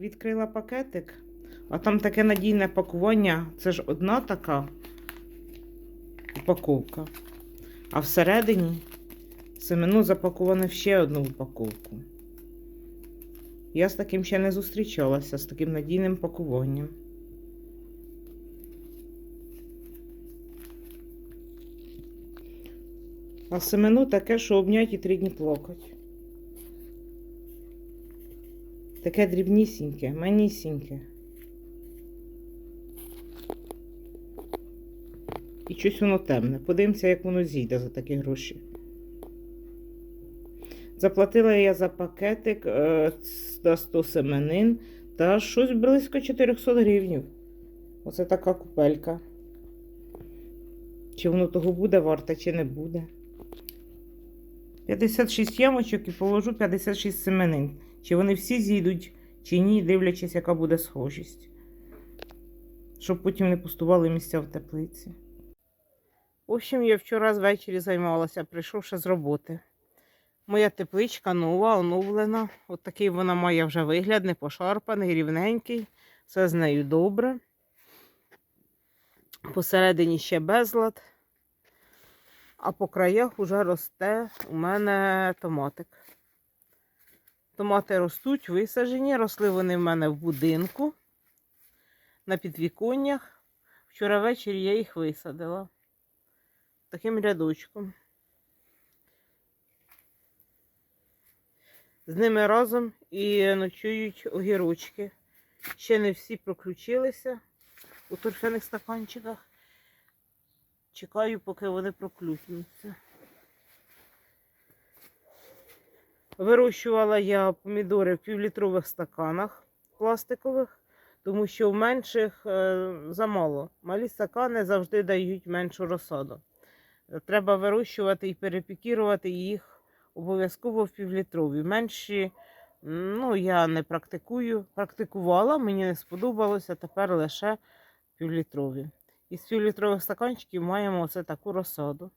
Відкрила пакетик, а там таке надійне пакування. Це ж одна така упаковка. А всередині семену запаковане в ще одну упаковку. Я з таким ще не зустрічалася, з таким надійним пакуванням. А семену таке, що обнять і три дні плакать. Таке дрібнісіньке, манісіньке. І щось воно темне. Подивимося, як воно зійде за такі гроші. Заплатила я за пакетик е, на 100 семенин та щось близько 400 гривнів. Оце така купелька. Чи воно того буде варте, чи не буде. 56 ямочок і положу 56 семенин. Чи вони всі зійдуть, чи ні, дивлячись, яка буде схожість. Щоб потім не пустували місця в теплиці. В общем, я вчора ввечері займалася, прийшовши з роботи. Моя тепличка нова, оновлена. От такий вона має вже вигляд, не пошарпаний, рівненький. Все з нею добре. Посередині ще безлад. А по краях вже росте у мене томатик. Томати ростуть, висаджені. Росли вони в мене в будинку на підвіконнях. Вчора ввечері я їх висадила таким рядочком. З ними разом і ночують огірочки. Ще не всі проключилися у торфяних стаканчиках. Чекаю, поки вони проклюкнуться. Вирощувала я помідори в півлітрових стаканах пластикових, тому що в менших е, замало. Малі стакани завжди дають меншу розсаду. Треба вирощувати і перепікірувати їх обов'язково в півлітрові. Менші, ну, я не практикую. Практикувала, мені не сподобалося, тепер лише півлітрові. Із півлітрових стаканчиків маємо оце таку розсаду.